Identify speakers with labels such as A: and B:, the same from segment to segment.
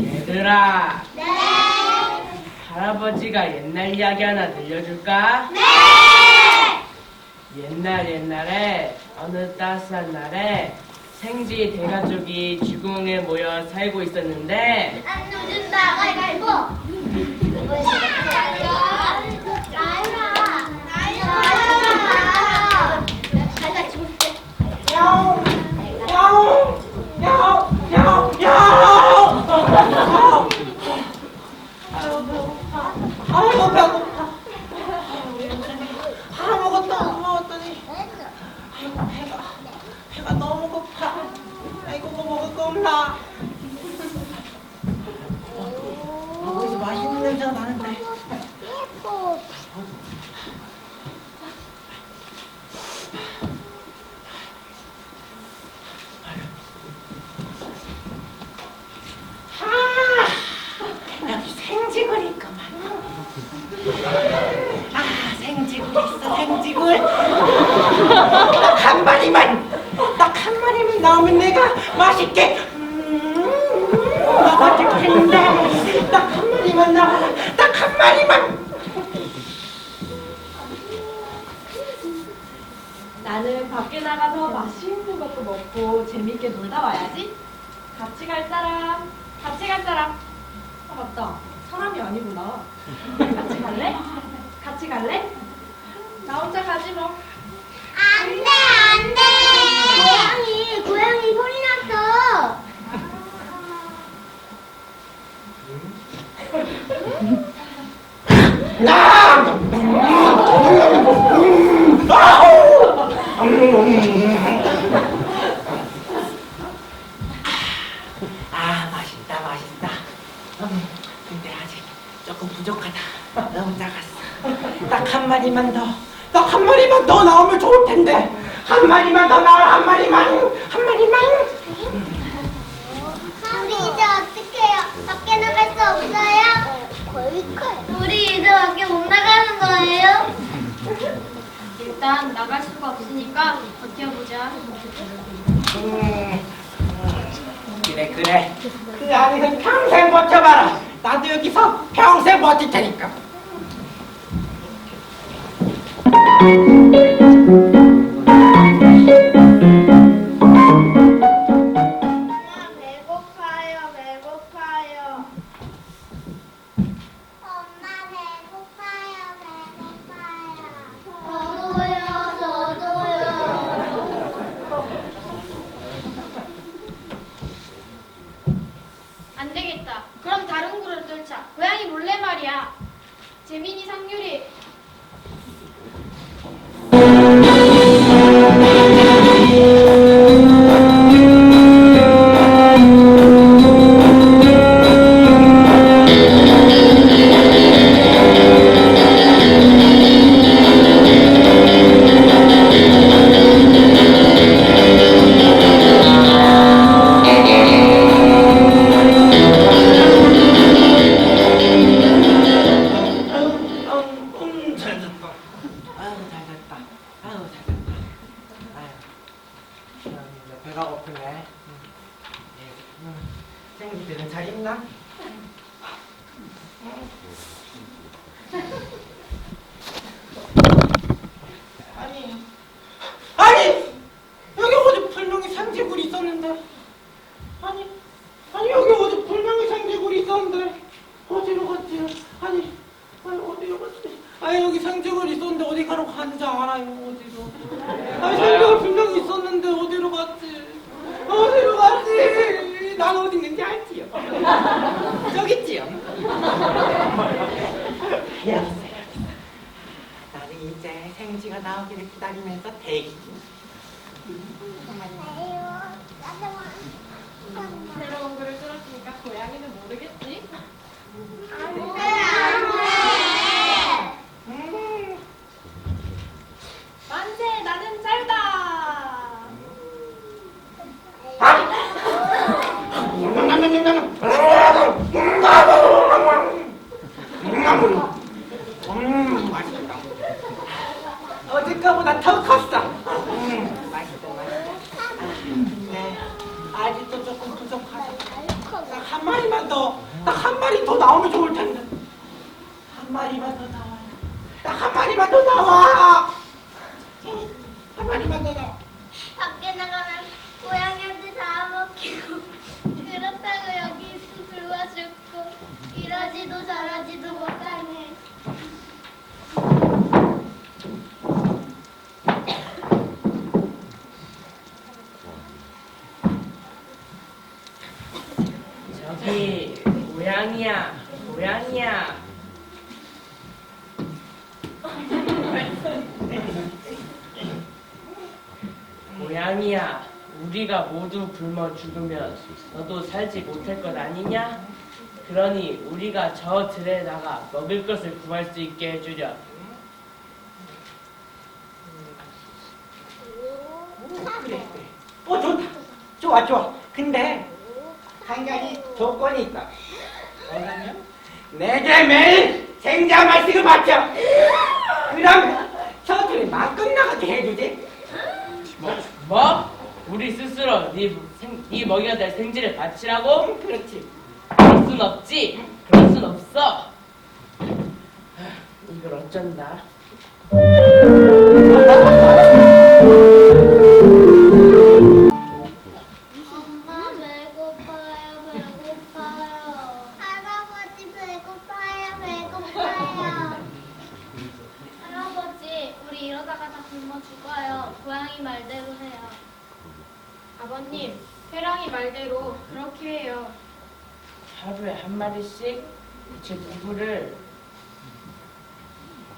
A: 얘들아. 할아버지가 옛날 이야기 하나 들려줄까? 네! 옛날 옛날에 어느 따스한 날에 생지 대가족이 쥐궁에 모여 살고 있었는데
B: 안 늦은다 가위바위보
C: 야옹, 야옹, 야옹, 야옹, 야옹. 아유 배고파. 아유 배고파. 아무것도 안 먹었더니 아이고 배가 배가 너무 고파. 아이고 뭐 먹을 거 없나? 어, 어디서 맛있는 냄새가 나는데. 아, 여기 생지굴 있구만. 아, 생지굴 있어, 생지굴. 딱 한 마리만, 딱 한 마리만 나오면 내가 맛있게, 음, 먹어줄 텐데. 딱 한 마리만 나와, 딱 한 마리만.
D: 나는 밖에 나가서 맛있는 것도 먹고 재밌게 놀다 와야지. 같이 갈 사람, 같이 갈 사람. 아 맞다, 사람이 아니구나. 같이 갈래? 같이 갈래? 나 혼자 가지 뭐.
B: 안돼 안돼 고양이 고양이 소리 났어
C: 아, 맛있다, 맛있다. 음, 근데 아직 조금 부족하다. 너무 작았어. 딱 한 마리만 더, 딱 한 마리만 더 텐데. 한 마리만 더 나와, 한 마리만, 한 마리만.
B: 우리 이제 어떡해요 밖에 나갈 수 없어요 우리 이제 밖에 못 나가는 거예요
D: 일단 나갈 수가 없으니까 버텨보자.
C: 음, 그래, 그래. 그 안에서 평생 버텨봐라. 나도 여기서 평생 버틸 테니까. 배가 고프네. 음, 예, 음, 생기들은 잘 있나? 아니, 아니, 여기 어디 분명히 생쥐굴이 있었는데. 아니, 아니 여기 어디 분명히 생쥐굴이 있었는데 어디로 갔지? 아니, 아니 어디로 갔지? 아니 여기 생쥐굴 있었는데 어디 가러 간지 알아요 어디로? 아니 생쥐굴 분명히 있었는데 어디로 갔지? 어디로 갔지? 난 어디 있는지 알지요? 저기 있지요? 여기 있어 여기 있어. 나는 이제 생쥐가 나오기를 기다리면서 대기 중.
D: 새로운 구를 뚫었으니까 고양이는 모르겠지?
B: 안돼 안돼
C: 음.
D: 만세, 나는 짤다.
C: 너보다 더 컸어. 음, 맛있어, 맛있어. 네, 아직도 조금 부족하다. 딱 한 마리만 더, 딱 한 마리 더 나오면 좋을 텐데. 한 마리만 더 나와요. 딱 한 마리만 더 나와. 한 마리만 더 나와.
B: 밖에 나가면 고양이한테 잡아먹히고 그렇다고 여기 있어 굶어 죽고 이러지도 저러지도 못하네.
A: 저기 고양이야 고양이야 우리가 모두 굶어 죽으면 너도 살지 못할 것 아니냐? 그러니 우리가 저 들에다가 먹을 것을 구할 수 있게 해주려
C: 그래, 그래. 어, 좋다. 좋아, 좋아. 근데 한 가지 조건이 있다. 뭐냐면 내게 매일 생자 말씀을 바쳐. 그럼 저 둘이 만큼 나가게 해주지.
A: 뭐? 우리 스스로 네, 생, 네 먹이가 될 생지를 바치라고?
C: 응, 그렇지.
A: 그럴 순 없지. 그럴 순 없어. 하, 이걸 어쩐다.
D: 아버님, 회랑이 말대로 그렇게 해요.
A: 하루에 한 마리씩 제 누구를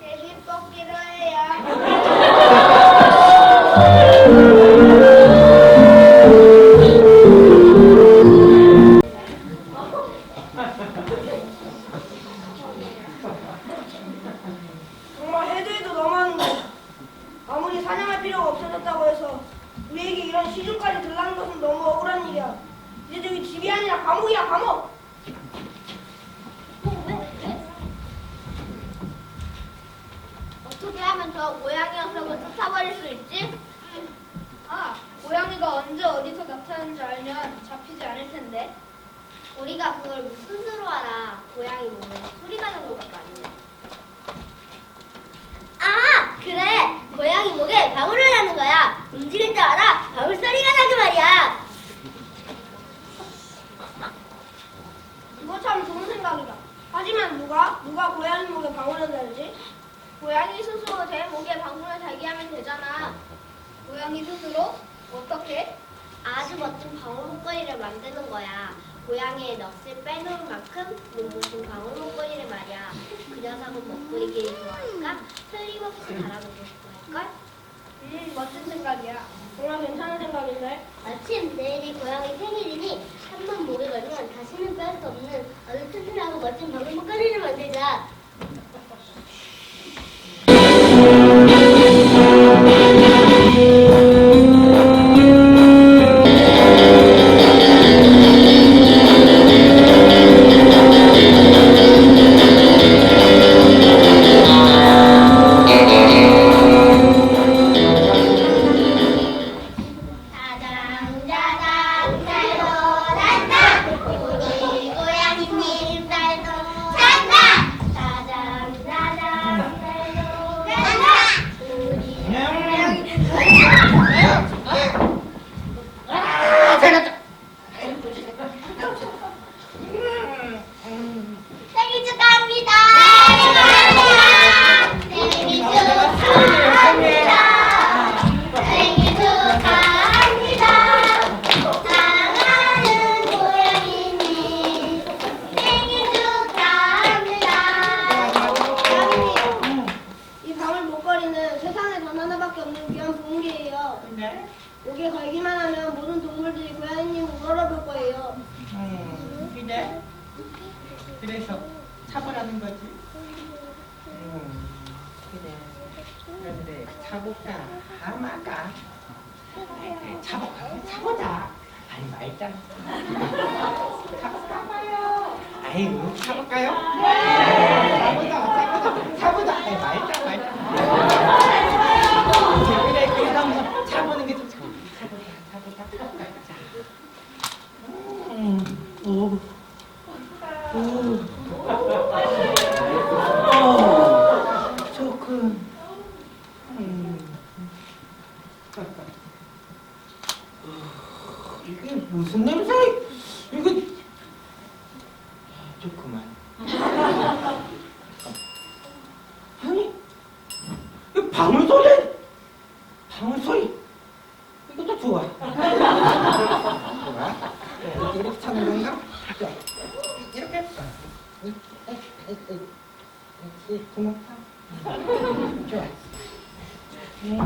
B: 돼지 뽑기로 해요
E: 이런 시중까지 들라는 것은 너무 억울한 일이야. 이제 저기 집이 아니라 감옥이야 감옥.
B: 어떻게 하면 저 고양이 녀석을 쫓아버릴 수 있지?
F: 아, 고양이가 언제 어디서 나타나는지 알면 잡히지 않을 텐데.
B: 우리가 그걸 스스로 알아. 고양이 몸에 소리가 나는 것도 아니냐. 아, 그래. 고양이 목에 방울을 하는 거야. 움직일 때마다 방울 소리
E: 5월
B: 마침 내일이 고양이 생일이니 한 번 목에 걸면 다시는 뺄수 없는 아주 튼튼하고 멋진 방금 목걸이를 만들자. 아이
C: 말짱. 타볼까봐요. 아이 뭐 타볼까요? 네. 타보자 타보자 타보자. 아이 말짱 말짱. 그래 그래 하면서. 이게 무슨 냄새? 이거 좋구만. 아니, 이 방울 소리, 방울 소리, 이것도 좋아. 좋아. 네, 이렇게 차는 건가? 자, 이렇게. 이렇게 구멍 타. 좋아. 음.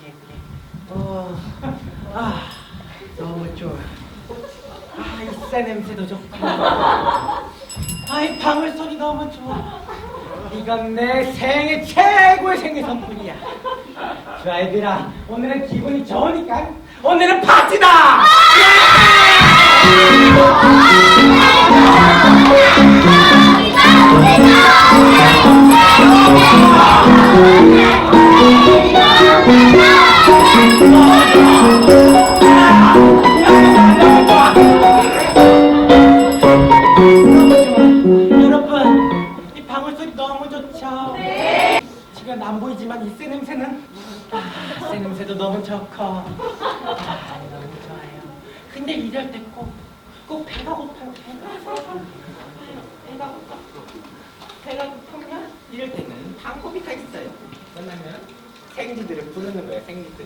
C: 그래, 그래. 어, 아, 너무 좋아. 아, 이새 냄새도 좋고. 아, 이 방울 소리 너무 좋아. 이건 내 생애 최고의 생일 선물이야. 좋아, 얘들아. 오늘은 기분이 좋으니까. 오늘은 파티다! 여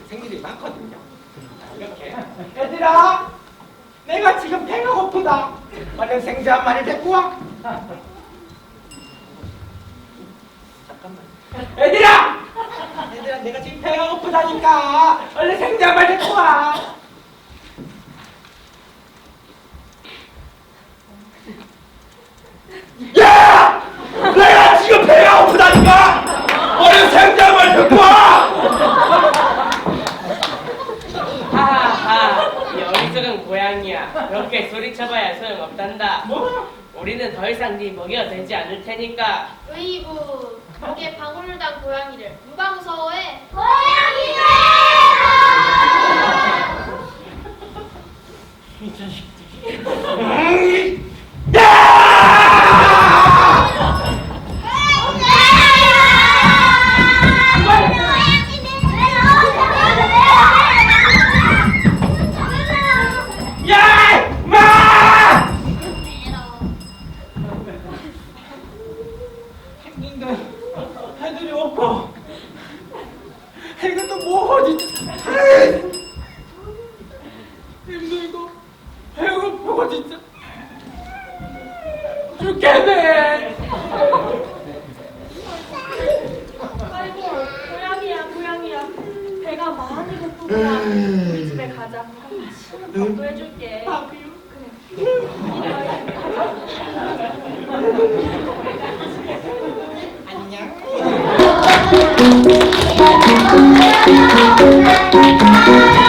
C: 생쥐들이 많거든요. 이렇게 얘들아, 내가 지금 배가 고프다. 얼른 생쥐 한 마리 데리고 와. 잠깐만. 얘들아! 얘들아, 내가 지금 배가 고프다니까. 얼른 생쥐 한 마리 데리고 와.
G: 야! 내가 지금 배가 고프다니까! 얼른 생장을 듣고 와!
A: 하하하 이 어리석은 고양이야 그렇게 소리쳐봐야 소용없단다
C: 뭐?
A: 우리는 더 이상 네 먹여 되지 않을 테니까
F: 으이구, 거기에 방울을 단 고양이를 누가 무서워해?
C: 이 자식들이.
D: 우리 집에 가자. 맛있는 밥도 해줄게.
A: 라유라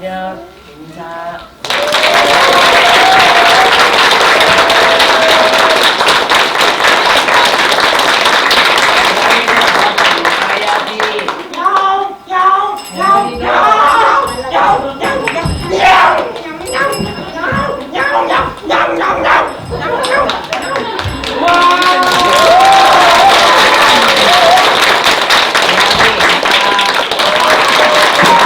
A: 차렷 인사